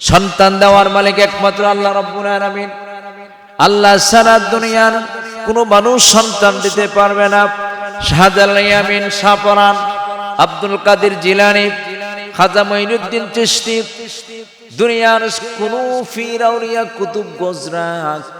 সন্তান দেওয়ার মালিক একমাত্র আল্লাহ রব্বুল আলামিন। আল্লাহ সারা দুনিয়ার কোনো মানুষ সন্তান দিতে পারবে না। শাহজালাল ইয়ামিন সাপরান আব্দুল কাদের জিলানি, খাজা মঈনুদ্দিন চিশতি। দুনিয়ার কোন ফির আউলিয়া কুতুব গজরা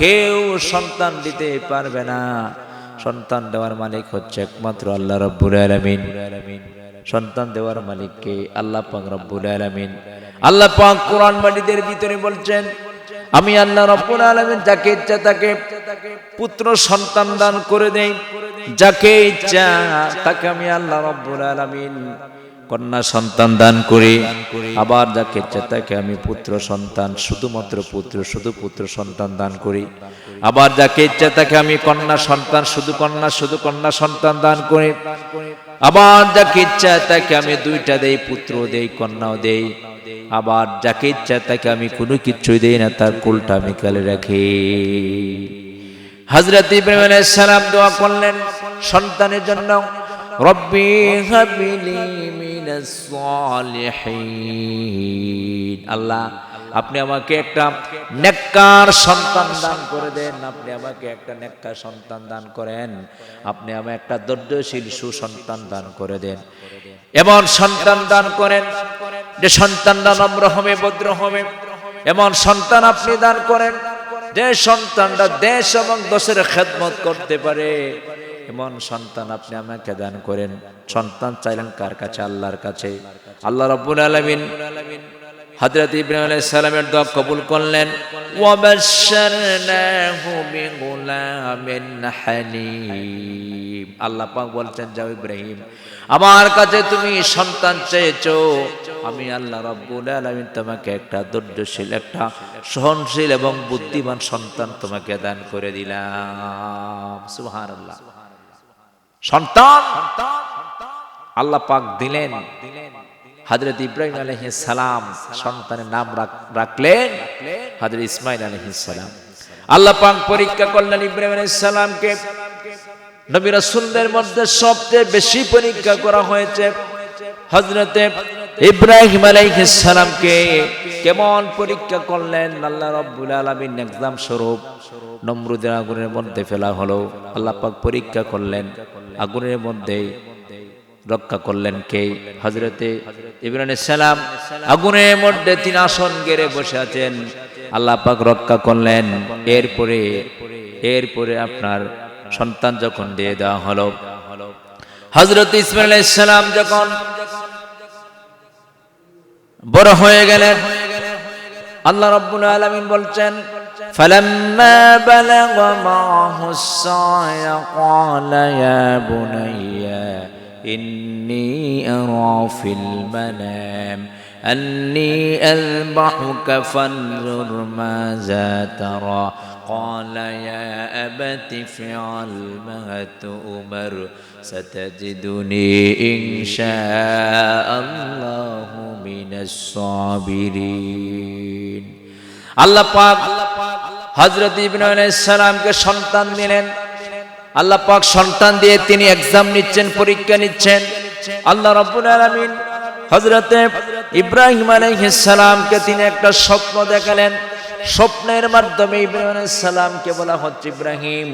কেউ সন্তান দিতে পারবে না। সন্তান দেওয়ার মালিক হচ্ছে একমাত্র আল্লাহ রব্বুল আলামিন। সন্তান দেওয়ার মালিককে আল্লাহ পাক রব্বুল আলামিন আল্লাহ পাক কোরআন মাজিদের ভিতরে বলছেন, আমি আল্লাহ রব্বুল আলামিন যাকে ইচ্ছা তাকে পুত্র সন্তান দান করে দেই, যাকে ইচ্ছা তাকে আমি আল্লাহ রব্বুল আলামিন কন্যা সন্তান দান করি, আবার যাকে ইচ্ছা তাকে আমি পুত্র সন্তান, শুধুমাত্র পুত্র, শুধু পুত্র সন্তান দান করি, আবার যাকে ইচ্ছা তাকে আমি কন্যা সন্তান, শুধু কন্যা শুধু কন্যা সন্তান দান করি, আবার যাকে ইচ্ছা তাকে আমি দুইটা দেই পুত্র দেই, কন্যাও দেই। আবার যাকে ইচ্ছা তাকে আমি কোনো কিছুই দেই না, তার কুলটা আমি কালে রাখি। হজরত ইব্রাহিম আলাইহিস সালাম দোয়া করলেন, সন্তানের জন্য, রব্বি হাবিলি মিনাস সালিহিন। আল্লাহ, আপনি আমাকে একটা নেককার সন্তান দান করে দেন, আপনি আমাকে একটা নেককার সন্তান দান করেন, আপনি আমাকে একটা দর্দশীল সুসন্তান দান করে দেন। এমন সন্তান দান করেন যে সন্তানরা নম্র হবে ভদ্র হবে এমন সন্তান আপনি দান করেন, যে সন্তানটা দেশ এবং দশের খেদমত করতে পারে। এমন সন্তান আপনি আমাকে দান করেন। সন্তান চাইলেন কার কাছে? আল্লাহর কাছে। আল্লাহ রব্বুল আলামিন হযরত ইব্রাহিম আলাইহিস সালামের দোয়া কবুল করলেন। ওয়াবাশশারনাহু বিগুলামিন হালিম আল্লাহ পাক বলছেন, যাও ইব্রাহিম, আমার কাছে তুমি সন্তান চেয়েছো। আমি আল্লাহ রব্বুল আলামিন তোমাকে একটা ধৈর্যশীল, একটা সহনশীল এবং বুদ্ধিমান সন্তান তোমাকে দান করে দিলাম। সুবহানাল্লাহ। সন্তান! আল্লাহ পাক দিলেন। হজরত ইব্রাহিম আলহ সালাম সন্তানের নাম রাখ- রাখলেন হজরত ইসমাইল আলহ সালাম। আল্লাহ পাক পরীক্ষা করলেন ইব্রাহিম আলহ সালামকে। নবী রাসূলদের মধ্যে সবচেয়ে বেশি পরীক্ষা করা হয়েছে। হজরতে ইব্রাহিম আলাইহিস সালামকে কেমন পরীক্ষা করলেন? আল্লাহ রাব্বুল আলামিন এক্সাম স্বরূপ নমরুদের আগুনের মধ্যে ফেলা হলো। আল্লাহ পাক পরীক্ষা করলেন। আগুনের মধ্যে রক্ষা করলেন কে? হজরতে ইব্রাহিম সালাম। আগুনের মধ্যে তিনি আসন গেড়ে বসে আছেন। আল্লাহ পাক রক্ষা করলেন। এরপরে এরপরে আপনার সন্তান যখন দিয়ে দেওয়া হলো। হজরত ইসমাইল সালাম যখন বড় হয়ে গেলেন আল্লাহ রব্বুল আলামিন বলছেন فلما بلغ معه السعي قال يا بني إني أرى في المنام أني أذبحك فانظر ماذا ترى قال يا أبت افعل ما تؤمر ستجدني إن شاء الله من الصابرين আল্লাহ পাক হজরত ইব্রাহিম সালামকে সন্তান দিলেন আল্লাহ পাক সন্তান দিয়ে তিনি এক্সাম নিচ্ছেন পরীক্ষা নিচ্ছেন আল্লাহ রব্বুল আলামিন হজরতে ইব্রাহিম আলাইহিস সালামকে তিনি একটা স্বপ্ন দেখালেন স্বপ্নের মাধ্যমে ইব্রাহিম আলাইহিস সালামকে বলা হচ্ছে ইব্রাহিম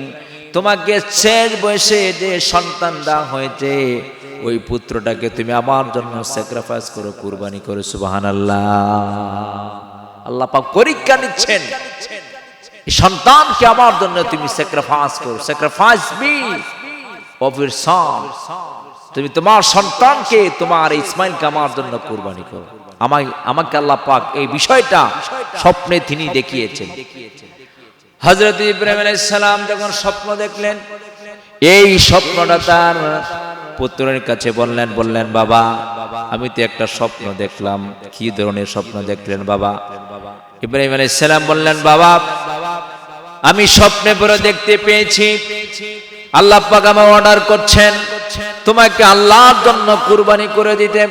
তোমাকে শেষ বয়সে যে সন্তান দেওয়া হয়েছে, ওই পুত্রটাকে তুমি আমার জন্য স্যাক্রিফাইস করো কুরবানি করো, সুবহানাল্লাহ। আল্লাহ পাক পরীক্ষা নিচ্ছেন। সন্তানকে আমার জন্য তুমি স্যাক্রিফাইস করো। Sacrifice me of your son তুমি তোমার সন্তানকে, তোমার ইসমাইলকে আমার জন্য কুরবানি করো। আমায় আমাকে আল্লাহ পাক এই বিষয়টা স্বপ্নে তিনি দেখিয়েছেন। হজরত ইব্রাহিম সালাম যখন স্বপ্ন দেখলেন, এই স্বপ্নটা তার পুত্রের কাছে বললেন বললেন, বাবা, আমি তো একটা স্বপ্ন দেখলাম। কি ধরনের স্বপ্ন দেখলেন, বাবা? ইব্রাহিম সালাম বললেন, বাবা, আমি স্বপ্নে পরে দেখতে পেয়েছি। আল্লাহ পাক আমার অর্ডার করছেন, তোমাকে আল্লাহর জন্য কুরবানি করে দিতে।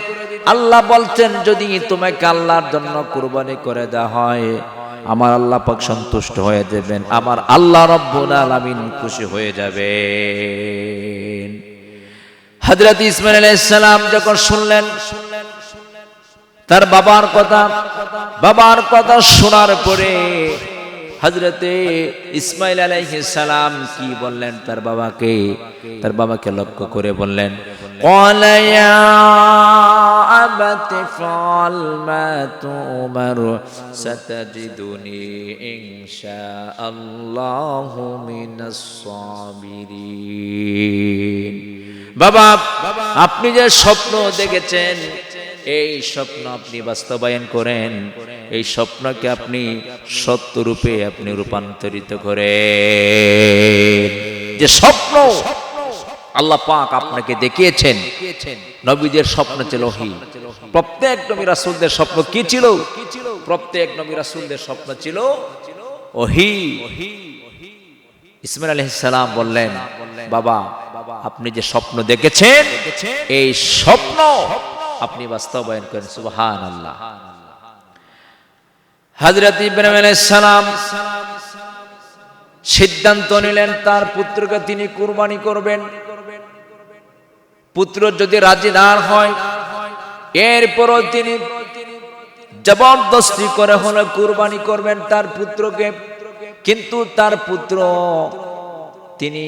আল্লাহ বলছেন, যদি তোমাকে আল্লাহর জন্য কুরবানি করে দেওয়া হয় আমার আল্লাহ পাক সন্তুষ্ট হয়ে যাবেন, আমার আল্লাহ রব্বুল আলামিন খুশি হয়ে যাবে হযরত ইসমাইল সালাম যখন শুনলেন, তার বাবার কথা বাবার কথা শোনার পরে হজরতে ইসমাইল আলাইহি সালাম কি বললেন তার বাবাকে? তার বাবাকে লক্ষ্য করে বললেন বাবা, আপনি যে স্বপ্ন দেখেছেন এই স্বপ্ন আপনি বাস্তবায়ন করেন, এই স্বপ্নকে আপনি সত্য রূপে আপনি রূপান্তরিত করেন। যে স্বপ্ন আল্লাহ পাক আপনাকে দেখিয়েছেন, নবীদের স্বপ্ন ছিল প্রত্যেক নবী রাসূলদের স্বপ্ন কি ছিল? প্রত্যেক নবী রাসূলদের স্বপ্ন ছিল ওহি। ইসমাইল আলাইহিস সালাম বললেন, বাবা, আপনি যে স্বপ্ন দেখেছেন, এই স্বপ্ন আপনি বাস্তবায়ন করেন, সুবহানাল্লাহ। হযরত ইব্রাহিম সালাম সিদ্ধান্ত নিলেন, তার পুত্রকে তিনি কুরবানি করবেন। পুত্র যদি রাজি না হয়, এরপরও তিনি জবরদস্তি করে হলে কুরবানি করবেন তার পুত্রকে। কিন্তু তার পুত্র, তিনি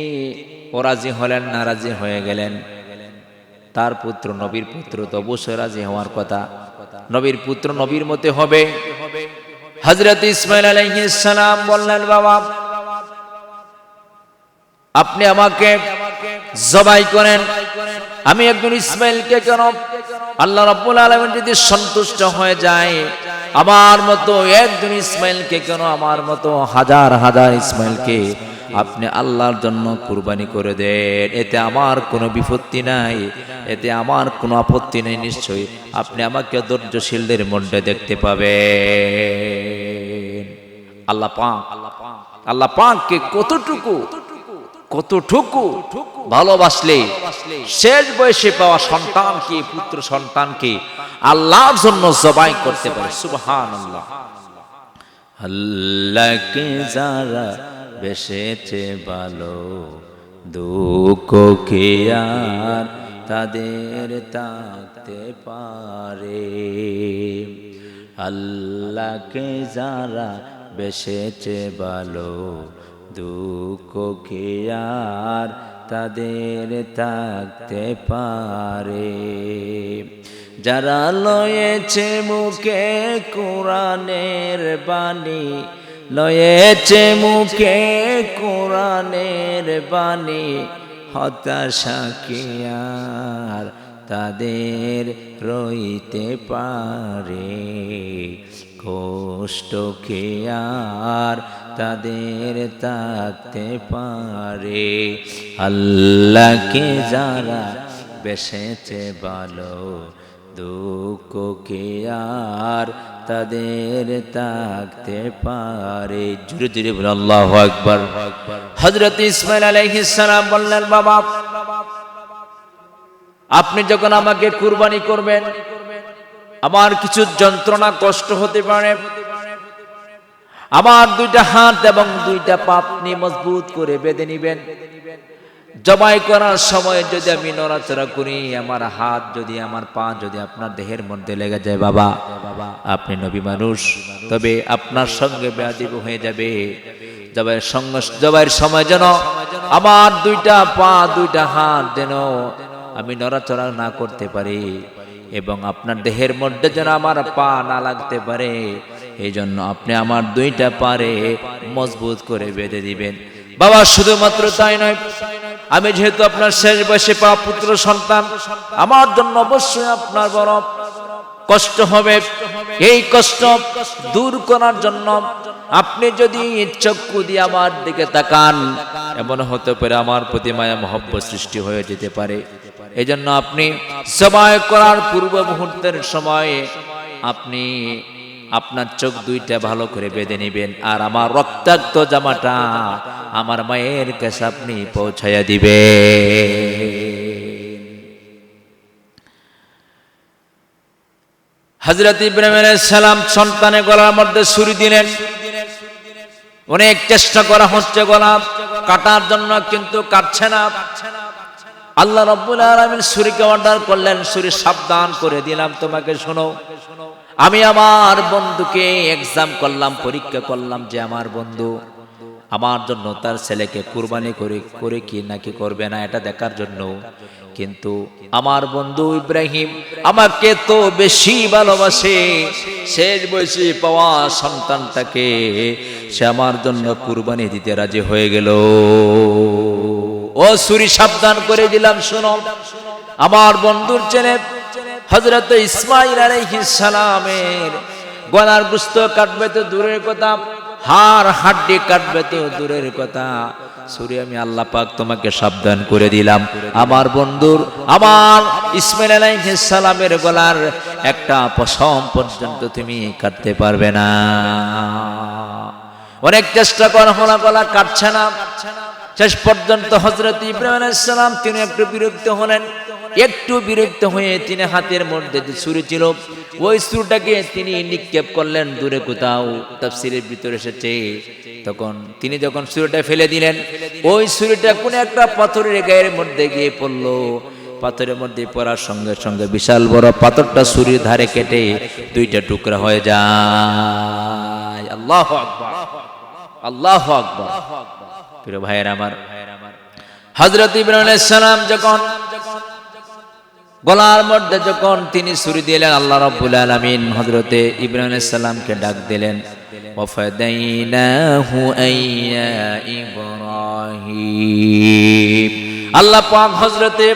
ও রাজি হলেন, না রাজি হয়ে গেলেন। তার পুত্র, নবীর পুত্র তো অবশ্যই রাজি হওয়ার কথা। নবীর পুত্র নবীর মতে হবে। হজরত ইসমাইল আলহিসাম বললেন, বাবা, আপনি আমাকে জবাই করেন। আমি একজন ইসমাইলকে কেন আল্লাহ রাব্বুল আলামিন যদি সন্তুষ্ট হয়ে যায়, আমার মতো একজন ইসমাইলকে কেন আমার মতো হাজার হাজার ইসমাইলকে আপনি আল্লাহর জন্য কুরবানি করে দেন? এতে আমার কোনো বিপত্তি নাই, এতে আমার কোনো আপত্তি নেই, নিশ্চয়ই আপনি আমাকে ধৈর্যশীলদের মধ্যে দেখতে পাবেন। আল্লাহ পাক, আল্লাহ পাককে কতটুকু কতটুকু ভালোবাসলে শেষ বয়সে পাওয়া সন্তানকে পুত্র সন্তানকে আল্লাহর জন্য জবাই করতে পারে। সুবহান আল্লাহ আল্লাহকে যারা বেসেছে ভালো দুঃখ কে আর তাদের তাকতে পারে। আল্লাহকে যারা বেসেছে ভালো দুঃখ কে আর তাদের থাকতে পারে। যারা লয়েছে মুখে কোরআনের বাণী, লয়েছে মুখে কোরআনের বাণী হতাশা আর তাদের রইতে পারে। কষ্ট কে আর তাদের থাকতে পারে। আল্লাহকে যারা বেসেছে ভালো দুঃখ কে আর তাদের থাকতে পারে। জুড়ে জুড়ে বলে, আল্লাহ আকবর। হজরত ইসমাইল আলাইহিস সালাম বললেন, বাবা, আপনি যখন আমাকে কুরবানি করবেন, আমার কিছু যন্ত্রণা কষ্ট হতে পারে। আমার দুইটা হাত এবং দুইটা পাপ নিয়ে মজবুত করে বেঁধে নিবেন। জবাই করার সময় যদি আমি নড়াচড়া করি, আমার হাত যদি, আমার পা যদি আপনার দেহের মধ্যে লেগে যায়, বাবা, আপনি নবী মানুষ, তবে আপনার সঙ্গে ব্যাধিব হয়ে যাবে। জবাইয়ের সঙ্গে জবাইয়ের সময় যেন আমার দুইটা পা, দুইটা হাত যেন আমি নড়াচড়া না করতে পারি এবং আপনার দেহের মধ্যে যেন আমার পা না লাগতে পারে। এই জন্য আপনি আমার দুইটা পারে মজবুত করে বেঁধে দিবেন। বাবা, শুধুমাত্র তাই নয়, আমি যেহেতু আপনার শেষ বয়সে পা পুত্র সন্তান, আমার জন্য অবশ্যই আপনার বড় কষ্ট হবে। এই কষ্ট দূর করার জন্য আপনি যদি চক্ষু দিয়ে আমার দিকে তাকান, এমন হতে পারে আমার প্রতি মায়া মহব্বত সৃষ্টি হয়ে যেতে পারে। এই জন্য আপনি সবাই করার পূর্ব মুহূর্তের সময়ে আপনি আপনার চোখ দুইটা ভালো করে বেঁধে নেবেন আর আমার রক্তাক্ত জামাটা আমার মায়ের কাছে আপনি পৌঁছাইয়া দিবে হজরত ইব্রাহিম সালাম সন্তানের গলার মধ্যে ছুরি দিলেন। অনেক চেষ্টা করা, হচ্ছে গলা কাটার জন্য কিন্তু কাটছে না। আল্লাহ রব্বুল আলমিন সুরিকে অর্ডার করলেন। সুরি সাবধান করে দিলাম। তোমাকে শোনো আমি আমার বন্ধুকে এক্সাম করলাম, পরীক্ষা করলাম যে আমার বন্ধু আমার জন্য তার ছেলেকে কুরবানি করে করে কি নাকি করবে না এটা দেখার জন্য। কিন্তু আমার বন্ধু ইব্রাহিম আমাকে তো বেশি ভালোবাসে, শেষ বয়সে পাওয়া সন্তানটাকে সে আমার জন্য কুরবানি দিতে রাজি হয়ে গেল। ও সুরি সাবধান করে দিলাম, শোনো। আমার বন্ধুর ছেলে হজরত ইসমাইল সালামের গলার গুস্ত কাটবে তো দূরের কথা হার হাড্ডি কাটবে তো দূরের কথা। সুরি আমি আল্লাহ পাক তোমাকে সাবধান করে দিলাম। আমার বন্ধুর, আমার ইসমাইল আলাইহিস সালামের গলার একটা পশম পর্যন্ত তুমি কাটতে পারবে না। অনেক চেষ্টা করা হলা, গলা কাটছে না। শেষ পর্যন্ত হজরত ইব্রাহিম আলাইসালাম তিনি একটু বিরক্ত হলেন। একটু বিরক্ত হয়ে তিনি হাতের মধ্যে যে ছুরি ছিল, ওই ছুরিটাকে তিনি নিক্ষেপ করলেন দূরে কোথাও, তাফসিরের ভিতরে এসেছে। তখন তিনি যখন ছুরিটা ফেলে দিলেন, ওই ছুরিটা কোন একটা পাথরের গায়ের মধ্যে গিয়ে পড়ল। পাথরের মধ্যে পড়ার সঙ্গে সঙ্গে বিশাল বড় পাথরটা ছুরির ধারে কেটে দুইটা টুকরা হয়ে যায়। আল্লাহ আকবার। আল্লাহ আকবার। প্রিয় ভাইয়ের আমার হজরত ইব্রাহিম সালাম যখন গলার মধ্যে যখন তিনি ছুরি দিলেন আল্লাহ রাব্বুল আলামিন হযরতে ইব্রাহিম সালামকে ডাক দিলেন ওয়াফাদাইনাহু আইয়া ইব্রাহিম আল্লাহ পাক হযরতে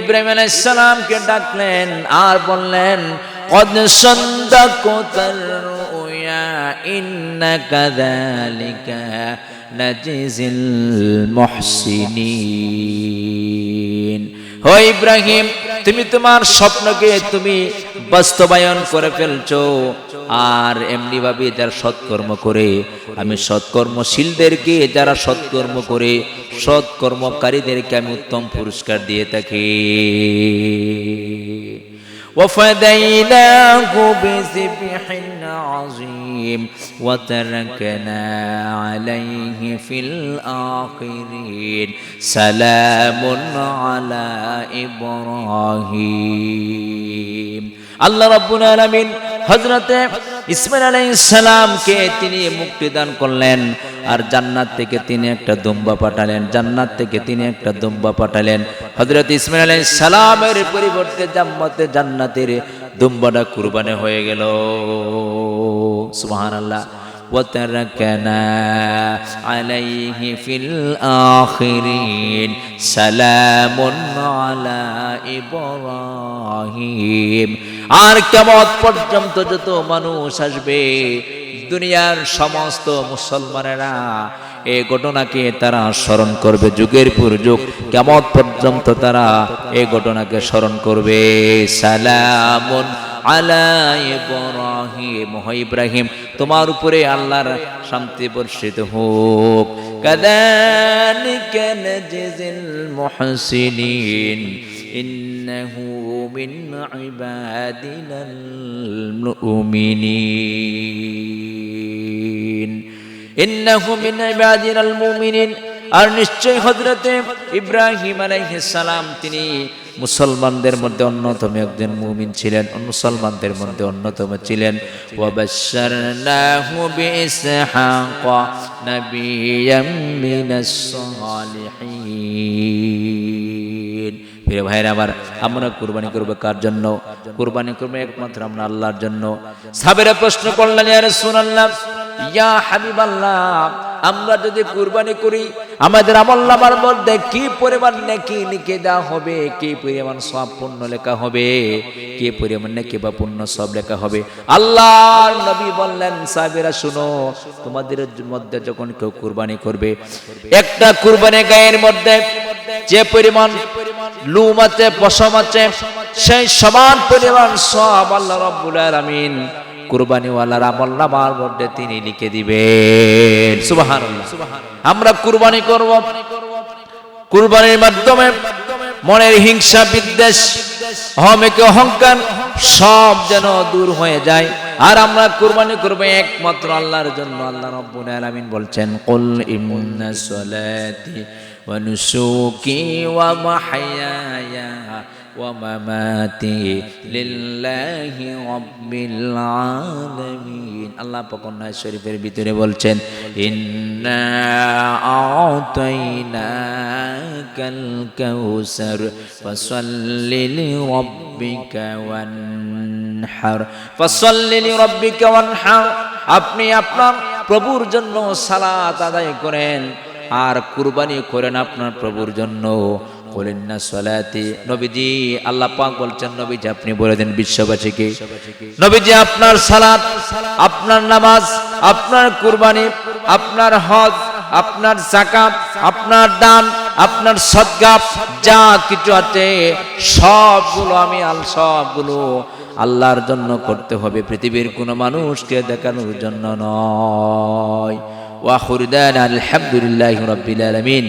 ইব্রাহিম আলাইহিস সালামকে ডাকলেন আর বললেন قد صدقت الرؤيا إنك ذلك نجزي المحسنين ও ইব্রাহিম তুমি তোমার স্বপ্নকে তুমি বাস্তবায়ন করে ফেলছো আর এমনি ভাবে যারা সৎকর্ম করে আমি সৎকর্মশীলদেরকে যারা সৎকর্ম করে সৎকর্মকারীদেরকে আমি উত্তম পুরস্কার দিয়ে থাকি وفديناه بذبح عظيم وتركنا عليه في الآخرين سلام على إبراهيم আল্লাহ রাব্বুল আলামিন হযরতে ইসমাইল আলাইহিস সালামকে তিনি মুক্তি দান করলেন আর জান্নাত থেকে তিনি একটা দুম্বা পাঠালেন জান্নাত থেকে তিনি একটা দুম্বা পাঠালেন হযরত ইসমাইল আলাইহিস সালামের পরিবর্তে জাম্মাতে জান্নাতের দুম্বাটা কুরবানি হয়ে গেল সুবহানাল্লাহ وتركنا عليه في الآخرين سلام على إبراهيم আর কেমন পর্যন্ত যত মানুষ আসবে দুনিয়ার সমস্ত মুসলমানেরা এই ঘটনাকে তারা স্মরণ করবে যুগের পর যুগ কেমন পর্যন্ত তারা এই ঘটনাকে স্মরণ করবে সালামুন ইব্রাহিম ইব্রাহিম, তোমার উপরে আল্লাহর শান্তি বর্ষিত হোক। মুমিনিন। আর নিশ্চয় হজরতে ইব্রাহিম আলাইহিস সালাম, তিনি মুসলমানদের মধ্যে অন্যতম একজন মুমিন ছিলেন মুসলমানদের মধ্যে অন্যতম ছিলেন। প্রিয় ভাইরা আমার, আমরা কুরবানি করব কার জন্য? কুরবানি করব একমাত্র আমরা আল্লাহর জন্য। সাবেরা প্রশ্ন করলেন, ইয়া ইয়া হাবিবাল্লাহ আমরা যদি কুরবানি করি, আমাদের আমল্লামার মধ্যে কি পরিমাণ নাকি লিখে দেওয়া হবে, কি পরিমাণ সব পূর্ণ লেখা হবে, কি পরিমাণ নাকি বা পূর্ণ সব লেখা হবে? আল্লাহর নবী বললেন, সাহেবেরা, শুনো, তোমাদের মধ্যে যখন কেউ কুরবানি করবে, একটা কুরবানি গায়ের মধ্যে যে পরিমাণ লুম আছে, পশম আছে, সেই সমান পরিমাণ সব আল্লাহ রব্বুল আলামিন কুরবানিওয়ালার আমল নামার মধ্যে তিনি লিখে দিবেন। সুবহানাল্লাহ। আমরা কুরবানি করব। কুরবানির মাধ্যমে মনের হিংসা, বিদ্বেষ অহমেকে অহংকার সব যেন দূর হয়ে যায়। আর আমরা কুরবানি করব একমাত্র আল্লাহর জন্য। আল্লাহ রব্বুল আলামিন বলছেন, কুল ইন্না সালাতি ওয়া নুসুকি ওয়া মাহইয়ায়া ومماتي لله رب العالمين আল্লাহ পকন্না শরীফের ভিতরে বলছেন ইন্না আতাইনাকাল কাউসার ফাসাল্লি লিরাব্বিকা ওয়ানহার ফাসাল্লি লিরাব্বিকা ওয়ানহার আপনি আপনার প্রভুর জন্য সালাত আদায় করেন আর কুরবানি করেন আপনার প্রভুর জন্য। বলেন না সলাতি, নবীজি, আল্লাহ পাক বলছেন, নবীজি আপনি বলে দেন বিশ্ববাসীকে। নবীজি আপনার সালাত, আপনার নামাজ, আপনার কুরবানি, আপনার হজ, আপনার জাকাত আপনার দান, আপনার যা কিছু আছে, সবগুলো আমি আল, সবগুলো আল্লাহর জন্য করতে হবে। পৃথিবীর কোনো মানুষকে দেখানোর জন্য নয়। ওয়াখুরদান আলহামদুলিল্লাহ রব্বিল আলামিন